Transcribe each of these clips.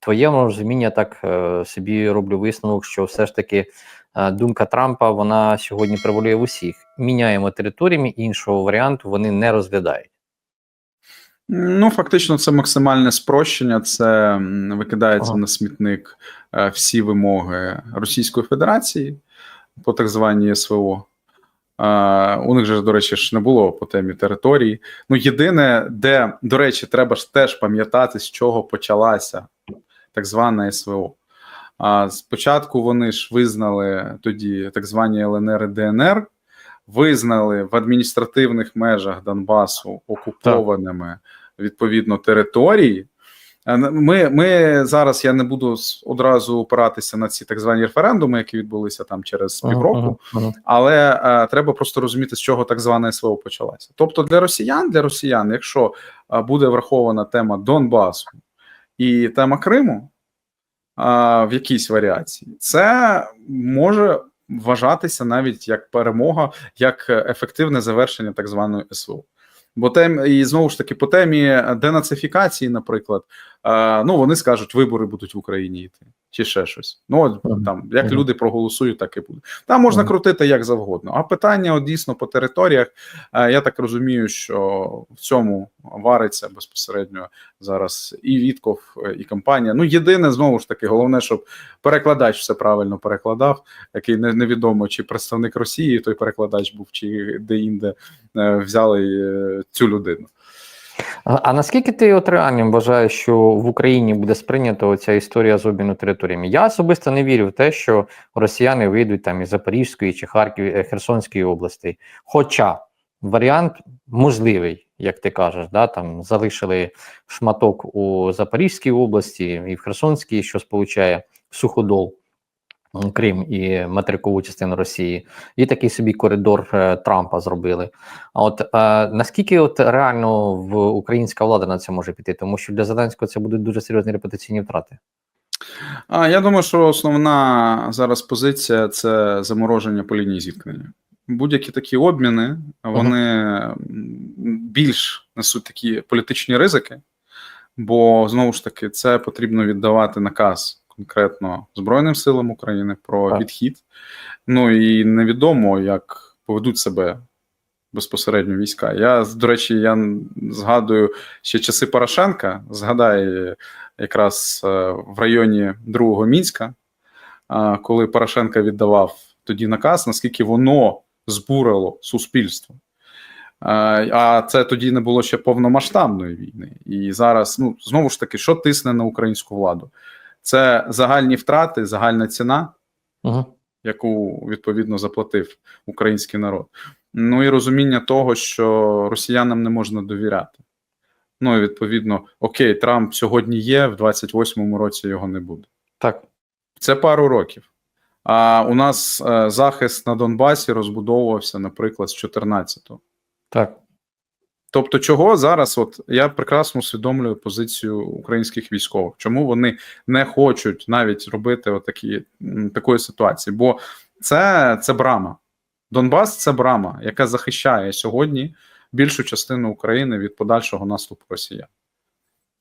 твоєму розумінні я так е, собі роблю висновок, що все ж таки е, думка Трампа вона сьогодні превалює в усіх. Міняємо територіями, іншого варіанту вони не розглядають. Ну, фактично, це максимальне спрощення. Це викидається Ага. на смітник е, всі вимоги Російської Федерації по так званій СВО. Е, у них же, до речі, ж не було по темі території. Ну, єдине, де, до речі, треба ж теж пам'ятати, з чого почалася так звана СВО. А спочатку вони ж визнали тоді так звані ЛНР і ДНР, визнали в адміністративних межах Донбасу окупованими відповідно території. Ми, ми зараз я не буду одразу опиратися на ці так звані референдуми, які відбулися там через півроку. Мгм, мгм. Але е, треба просто розуміти, з чого так зване СВО почалася. Тобто для росіян, для росіян, якщо е, буде врахована тема Донбасу і тема Криму а, в якійсь варіації, це може вважатися навіть як перемога, як ефективне завершення так званої СВО. Бо тем і знову ж таки по темі денацифікації, наприклад, е, ну вони скажуть, вибори будуть в Україні йти, чи ще щось. Ну от там як люди проголосують, так і буде. Там можна крутити як завгодно. А питання от, дійсно по територіях. е, Я так розумію, що в цьому вариться безпосередньо зараз і Вітков, е, і компанія. Ну єдине, знову ж таки, головне, щоб перекладач все правильно перекладав, який не, невідомо, чи представник Росії той перекладач був, чи де-інде е, взяли цю людину. А, наскільки ти от реально вважаєш, що в Україні буде сприйнята ця історія з обміну територіями? Я особисто не вірю в те, що росіяни вийдуть там із Запорізької чи Харків, е, Херсонської областей. Хоча варіант можливий, як ти кажеш, да, там залишили шматок у Запорізькій області і в Херсонській, що сполучає суходол. М, Крим і материкову частину Росії, і такий собі коридор е, Трампа зробили. А от е, наскільки от реально в українська влада на це може піти? Тому що для Зеленського це будуть дуже серйозні репутаційні втрати. А я думаю, що основна зараз позиція це замороження по лінії зіткнення. Будь-які такі обміни вони м, більш несуть такі політичні ризики, бо знову ж таки це потрібно віддавати наказ конкретно Збройним силам України про Так. відхід. Ну і невідомо, як поведуть себе безпосередньо війська. Я, до речі, я згадую ще часи Порошенка, згадай якраз е, в районі другого Мінська, коли Порошенко віддавав тоді наказ, наскільки воно збурило суспільство. А це тоді не було ще повномасштабної війни. І зараз, ну знову ж таки, що тисне на українську владу? Це загальні втрати, загальна ціна, Угу. яку відповідно заплатив український народ. Ну і розуміння того, що росіянам не можна довіряти. Ну і відповідно, окей, Трамп сьогодні є, в 28-му році його не буде. Так. Це пару років. А у нас е, захист на Донбасі розбудовувався, наприклад, з 14-го. Так. Тобто, чого зараз, от я прекрасно усвідомлюю позицію українських військових, чому вони не хочуть навіть робити отакі такої ситуації, бо це, це брама. Донбас це брама, яка захищає сьогодні більшу частину України від подальшого наступу Росіян.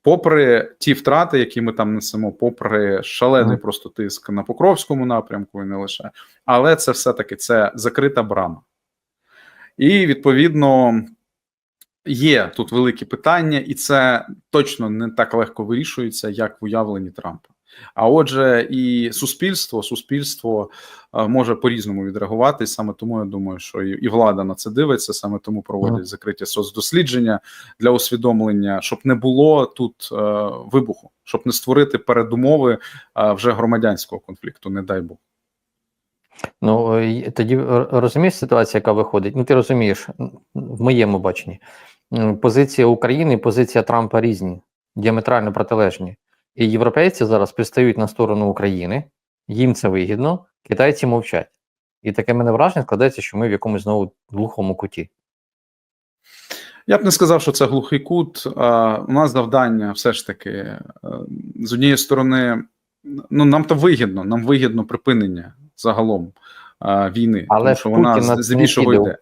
Попри ті втрати, які ми там несемо, попри шалений просто тиск на Покровському напрямку і не лише, але це все-таки це закрита брама. І відповідно є тут великі питання, і це точно не так легко вирішується, як в уявленні Трампа. А отже, і суспільство, суспільство е, може по-різному відреагувати. Саме тому я думаю, що і, влада на це дивиться, саме тому проводять закриті соцдослідження для усвідомлення, щоб не було тут е, вибуху, щоб не створити передумови е, вже громадянського конфлікту, не дай Бог. Ну тоді розумієш ситуація, яка виходить. Ну ти розумієш, в моєму баченні. Позиція України і позиція Трампа різні, діаметрально протилежні. І європейці зараз пристають на сторону України, їм це вигідно, китайці мовчать. І таке мене враження складається, що ми в якомусь знову глухому куті. Я б не сказав, що це глухий кут. А, у нас завдання все ж таки е, з однієї сторони, ну нам то вигідно, нам вигідно припинення загалом війни, Але тому що вона Путін на з- це не здебільшого йде.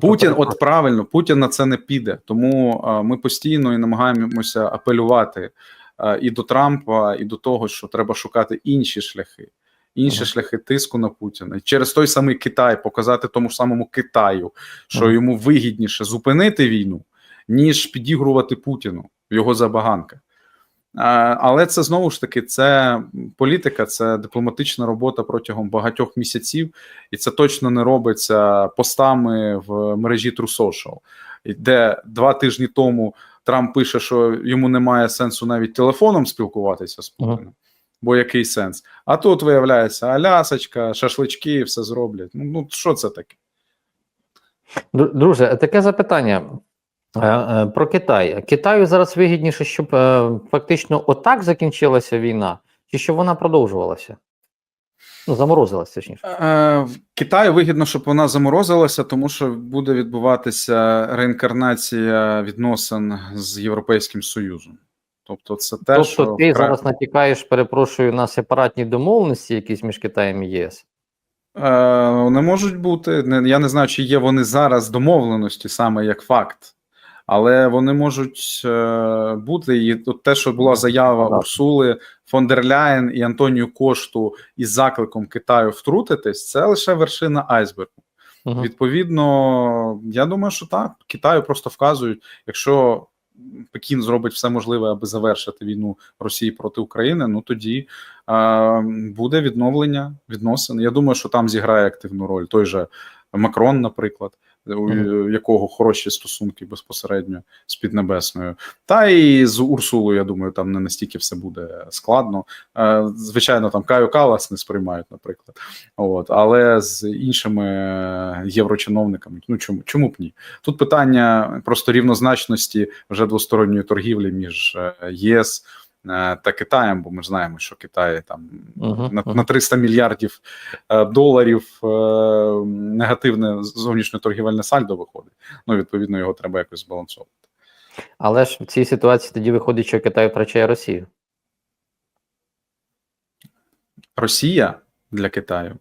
Путін, от правильно, Путін на це не піде. Тому ми постійно і намагаємося апелювати е, і до Трампа, і до того, що треба шукати інші шляхи, інші Ага. шляхи тиску на Путіна. І через той самий Китай показати тому ж самому Китаю, що Ага. йому вигідніше зупинити війну, ніж підігрувати Путіну в його забаганках. А, Але це знову ж таки це політика, це дипломатична робота протягом багатьох місяців, і це точно не робиться постами в мережі True Social, де два тижні тому Трамп пише, що йому немає сенсу навіть телефоном спілкуватися з Путіним. Бо який сенс? А тут виявляється, алясочка, шашлички, все зроблять. Ну, ну що це таке? Друже, таке запитання е, е, про Китай. Китаю зараз вигідніше, щоб е, фактично отак закінчилася війна, чи щоб вона продовжувалася? Ну, заморозилася, точніше. Е, в Китаю вигідно, щоб вона заморозилася, тому що буде відбуватися реінкарнація відносин з Європейським Союзом. Тобто, це те, тобто що ти вкра- зараз натякаєш, перепрошую, на сепаратні домовленості, якісь між Китаєм і ЄС. Е, не можуть бути. Я не знаю, чи є вони зараз домовленості саме як факт, але вони можуть е, бути. І тут те, що була заява Так. Урсули фон дер Ляєн і Антонію Кошту із закликом Китаю втрутитись, це лише вершина айсбергу. Мгм. Відповідно, я думаю, що так. Китаю просто вказують, якщо Пекін зробить все можливе, аби завершити війну Росії проти України, ну тоді е, буде відновлення відносин. Я думаю, що там зіграє активну роль той же Макрон, наприклад, у якого хороші стосунки безпосередньо з Піднебесною. Та і з Урсулою, я думаю, там не настільки все буде складно. Е, Звичайно, там Каю Калас не сприймають, наприклад. От, але з іншими єврочиновниками, ну чому чому б ні? Тут питання просто рівнозначності вже двосторонньої торгівлі між е, єС та Китаєм, бо ми ж знаємо, що Китай там Мгм, на, на 300 мільярдів е, доларів е, негативне зовнішнє торгівельне сальдо виходить. Ну, відповідно, його треба якось збалансовувати. Але ж в цій ситуації тоді виходить, що Китай втрачає Росію. Росія для Китаю,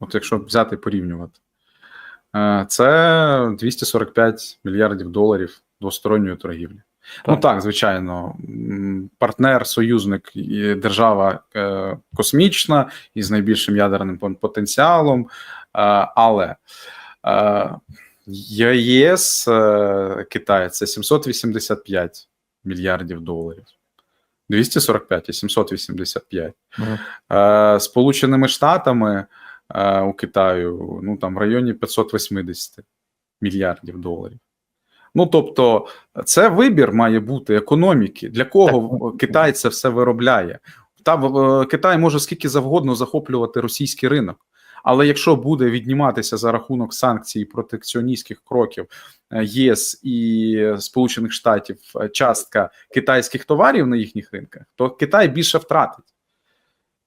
от якщо взяти і порівнювати, е, це 245 мільярдів доларів двосторонньої торгівлі. Ну так, звичайно, партнер, союзник держава е, космічна із найбільшим ядерним потенціалом, е, але е, ЄС Китай це 785 мільярдів доларів. 245 і 785. Мгм. Е, Сполученими Штатами у Китаю ну там в районі 580 мільярдів доларів. Ну тобто, це вибір має бути економіки. Для кого Так. Китай це все виробляє? Та е, Китай може скільки завгодно захоплювати російський ринок. Але якщо буде відніматися за рахунок санкцій протекціоністських кроків е, ЄС і Сполучених Штатів е, частка китайських товарів на їхніх ринках, то Китай більше втратить.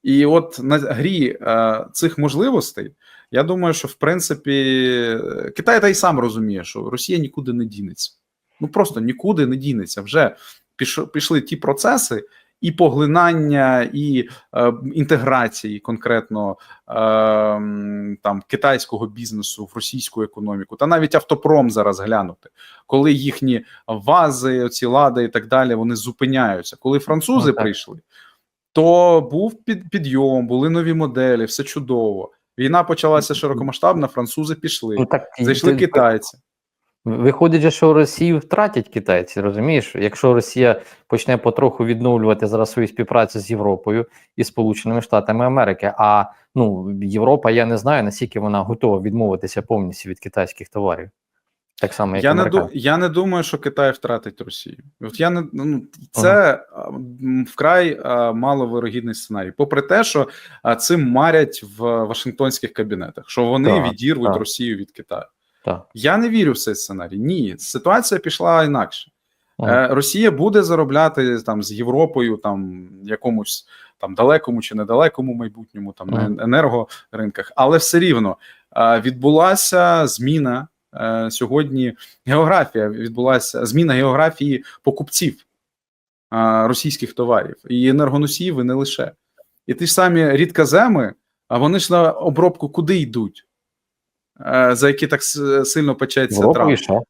І от на грі е, цих можливостей, я думаю, що в принципі Китай та й сам розуміє, що Росія нікуди не дінеться. Ну просто нікуди не дінеться. Вже пішли ті процеси і поглинання, і е, інтеграції конкретно е, там китайського бізнесу в російську економіку, та навіть автопром зараз глянути, коли їхні вази, оці лади і так далі, вони зупиняються. Коли французи Ну, прийшли, то був під, підйом, були нові моделі, все чудово. Війна почалася широкомасштабна, французи пішли, Ну, так, зайшли ти- китайці. Виходить, же, що Росію втратять китайці, розумієш? Якщо Росія почне потроху відновлювати зараз свою співпрацю з Європою і Сполученими Штатами Америки, а ну Європа, я не знаю, наскільки вона готова відмовитися повністю від китайських товарів. Так само, як Я не, ду, я не думаю, що Китай втратить Росію. От я не ну це а, м, вкрай маловирогідний сценарій. Попри те, що цим марять в Вашингтонських кабінетах, що вони Так, відірвуть так. Росію від Китаю. Так. Я не вірю в цей сценарій. Ні, ситуація пішла інакше. Ага. Е, Росія буде заробляти там з Європою, там якомусь там далекому чи недалекому майбутньому, там на енергоринках, але все рівно відбулася зміна сьогодні. Географія відбулася зміна географії покупців е, російських товарів і енергоносіїв, і не лише. І ті ж самі рідказеми, а вони ж на обробку куди йдуть? Е, За які так сильно печеться США.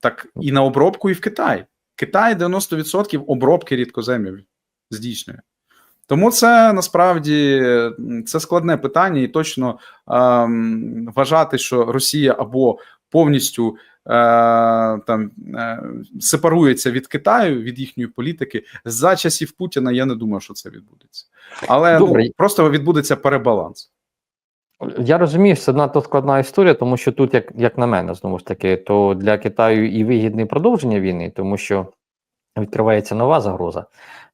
так і на обробку, і в Китай. Китай 90% обробки рідкоземів здійснює. Тому це насправді це складне питання, і точно ем, вважати, що Росія або повністю е, там е, сепарується від Китаю, від їхньої політики за часів Путіна. Я не думаю, що це відбудеться, але Добре. ну, просто відбудеться перебаланс. Я розумію, що це надто складна історія, тому що тут, як, як на мене, знову ж таки, то для Китаю і вигідне продовження війни, тому що відкривається нова загроза.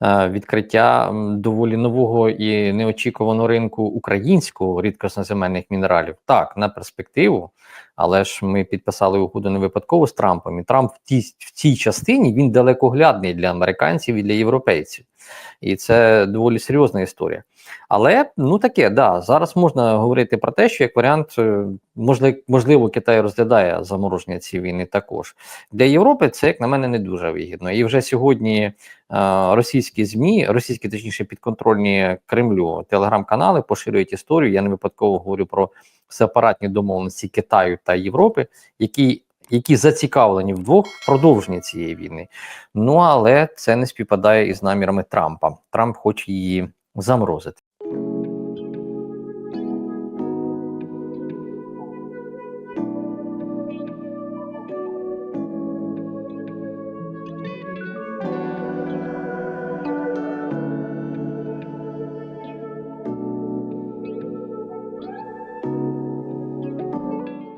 Е, Відкриття доволі нового і неочікуваного ринку українського рідкосноземельних мінералів. Так, на перспективу, але ж ми підписали угоду не випадково з Трампом. І Трамп в тій, в цій частині він далекоглядний для американців і для європейців. І це доволі серйозна історія. Але ну таке, да, зараз можна говорити про те, що як варіант, е, можливо, можливо, Китай розглядає замороження цієї війни також. Для Європи це, як на мене, не дуже вигідно. І вже сьогодні російські ЗМІ, російські, точніше, підконтрольні Кремлю телеграм-канали поширюють історію. Я не випадково говорю про сепаратні домовленості Китаю та Європи, які. Які зацікавлені вдвох в продовженні цієї війни, ну але це не співпадає із намірами Трампа. Трамп хоче її заморозити.